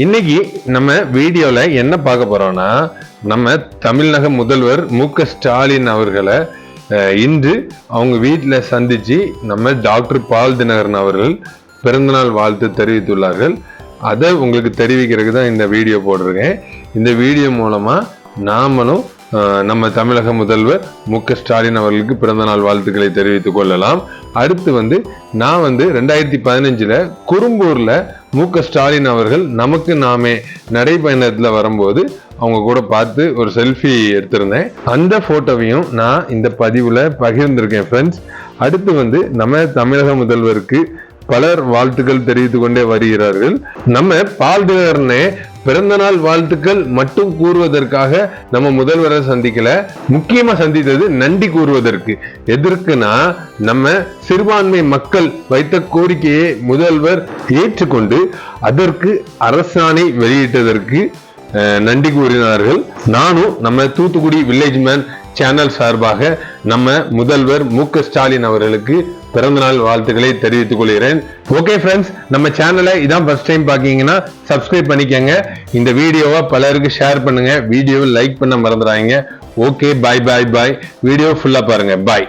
இன்னைக்கு நம்ம வீடியோல என்ன பார்க்க போறோம்னா நம்ம தமிழக முதல்வர் மு க ஸ்டாலின் அவர்களை இன்று அவங்க வீட்டில் சந்திச்சு நம்ம டாக்டர் பால் தினகரன் அவர்கள் பிறந்தநாள் வாழ்த்து தெரிவித்துள்ளார்கள். அதை உங்களுக்கு தெரிவிக்கிறதுக்கு தான் இந்த வீடியோ போட்டிருக்கேன். இந்த வீடியோ மூலமா நாமளும் நம்ம தமிழக முதல்வர் மு க ஸ்டாலின் அவர்களுக்கு பிறந்தநாள் வாழ்த்துக்களை தெரிவித்துக் கொள்ளலாம். அடுத்து வந்து நான் வந்து ரெண்டாயிரத்தி பதினஞ்சில் குறும்பூரில் மு க ஸ்டாலின் அவர்கள் நமக்கு நாமே நடைபயணத்தில் வரும்போது அவங்க கூட பார்த்து ஒரு செல்ஃபி எடுத்திருந்தேன். அந்த ஃபோட்டோவையும் நான் இந்த பதிவில் பகிர்ந்திருக்கேன் ஃப்ரெண்ட்ஸ் அடுத்து வந்து நம்ம தமிழக முதல்வருக்கு பலர் வாழ்த்துக்கள் தெரிவித்து கொண்டே வருகிறார்கள். நம்ம பால்தினர்னே பிறந்தநாள் வாழ்த்துக்கள் மட்டும் கூறுவதற்காக நம்ம முதல்வரை சந்திக்கல. முக்கியமா சந்தித்தது நன்றி கூறுவதற்கு. எதற்குனா நம்ம சிறுபான்மை மக்கள் வைத்த கோரிக்கையை முதல்வர் ஏற்றுக்கொண்டு அதற்கு அரசாணை வெளியிட்டதற்கு நன்றி கூறினார்கள். நானும் நம்ம தூத்துக்குடி வில்லேஜ் மேன் சேனல் சார்பாக நம்ம முதல்வர் மு ஸ்டாலின் அவர்களுக்கு பிறந்தநாள் வாழ்த்துக்களை தெரிவித்துக் கொள்கிறேன். ஓகே ஃப்ரெண்ட்ஸ் நம்ம சேனலை இதான் ஃபர்ஸ்ட் டைம் பார்க்கீங்கன்னா சப்ஸ்கிரைப் பண்ணிக்கோங்க. இந்த வீடியோவை பலருக்கு ஷேர் பண்ணுங்க. வீடியோவை லைக் பண்ண மறந்துடாங்க ஓகே பாய் பாய் பாய் வீடியோ ஃபுல்லாக பாருங்க. பாய்